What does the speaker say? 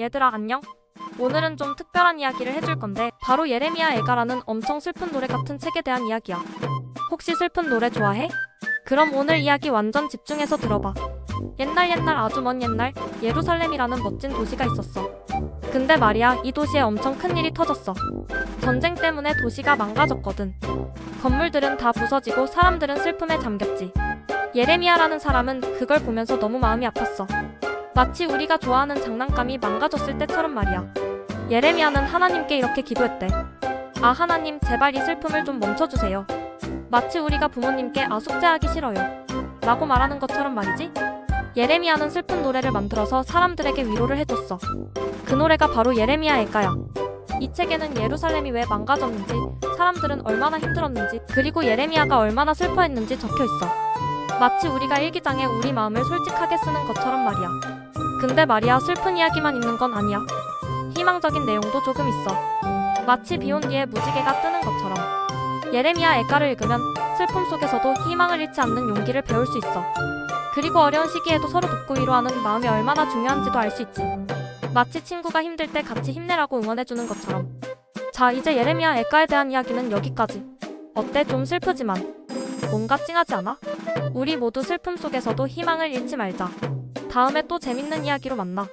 얘들아 안녕? 오늘은 좀 특별한 이야기를 해줄 건데 바로 예레미야 애가라는 엄청 슬픈 노래 같은 책에 대한 이야기야. 혹시 슬픈 노래 좋아해? 그럼 오늘 이야기 완전 집중해서 들어봐. 옛날 옛날 아주 먼 옛날 예루살렘이라는 멋진 도시가 있었어. 근데 말이야 이 도시에 엄청 큰 일이 터졌어. 전쟁 때문에 도시가 망가졌거든. 건물들은 다 부서지고 사람들은 슬픔에 잠겼지. 예레미야라는 사람은 그걸 보면서 너무 마음이 아팠어. 마치 우리가 좋아하는 장난감이 망가졌을 때처럼 말이야. 예레미야는 하나님께 이렇게 기도했대. 아 하나님 제발 이 슬픔을 좀 멈춰주세요. 마치 우리가 부모님께 아 숙제하기 싫어요. 라고 말하는 것처럼 말이지. 예레미야는 슬픈 노래를 만들어서 사람들에게 위로를 해줬어. 그 노래가 바로 예레미야 애가야. 이 책에는 예루살렘이 왜 망가졌는지, 사람들은 얼마나 힘들었는지, 그리고 예레미야가 얼마나 슬퍼했는지 적혀 있어. 마치 우리가 일기장에 우리 마음을 솔직하게 쓰는 것처럼 말이야. 근데 말이야 슬픈 이야기만 있는 건 아니야. 희망적인 내용도 조금 있어. 마치 비온 뒤에 무지개가 뜨는 것처럼. 예레미야 애가를 읽으면 슬픔 속에서도 희망을 잃지 않는 용기를 배울 수 있어. 그리고 어려운 시기에도 서로 돕고 위로하는 마음이 얼마나 중요한지도 알 수 있지. 마치 친구가 힘들 때 같이 힘내라고 응원해주는 것처럼. 자, 이제 예레미야 애가에 대한 이야기는 여기까지. 어때? 좀 슬프지만. 뭔가 찡하지 않아? 우리 모두 슬픔 속에서도 희망을 잃지 말자. 다음에 또 재밌는 이야기로 만나.